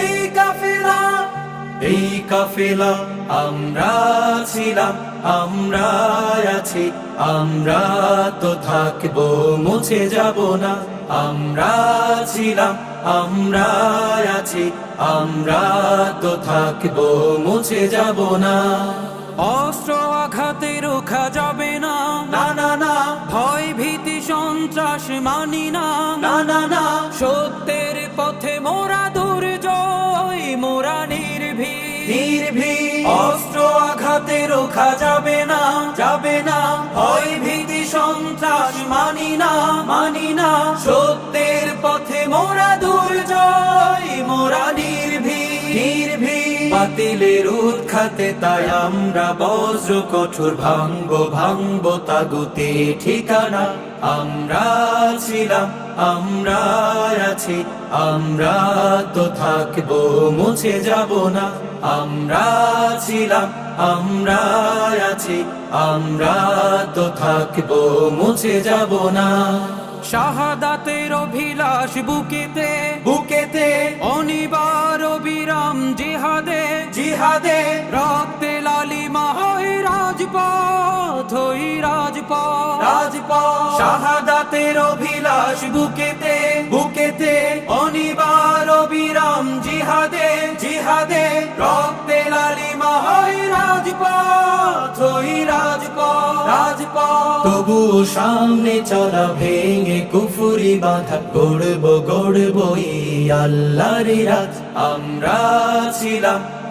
এই কাফেলা এই কাফেলা আমরা ছিলাম আমরা আছি আমরা তো থাকব মুছে যাব না। আমরা ছিলাম আমরা আছি আমরা তো থাকব মুছে যাব না। অস্ত্র আঘাতে রোখা যাবে না। না না না। ভয় ভীতি সন্ত্রাস মানি না। না না না। সত্যের আঘাতে রোখা যাবে না যাবে না। ভয় ভীতি সন্ত্রাস মানি না মানি না। সত্যের বাতিলের উৎখাতে তাই আমরা বজ্র কঠোর ভাঙ্গ ভাঙ্গ তাগুতে ঠিকানা। আমরা ছিলাম আমরা আছি আমরা তো থাকব মুছে যাব না। আমরা ছিলাম আমরা আছি আমরা তো থাকব মুছে যাব না। শাহাদাতের অভিলাষ বুকেতে জিহাদে রক্তে লালিমা হয় রাজপথ হই রাজপথ। রাজপথ। শাহাদাতের অভিলাষ বুকেতে বুকেতে অনিবার বিরাম জিহাদে জিহাদে রক্তে লালিমা হয় রাজপথ হই রাজপথ। রাজপথ। তবু সামনে চলা ভেঙে কুফুরি বাঁধা গড়ব গড়ব আল্লাহর রাজ। আমরা ছিলাম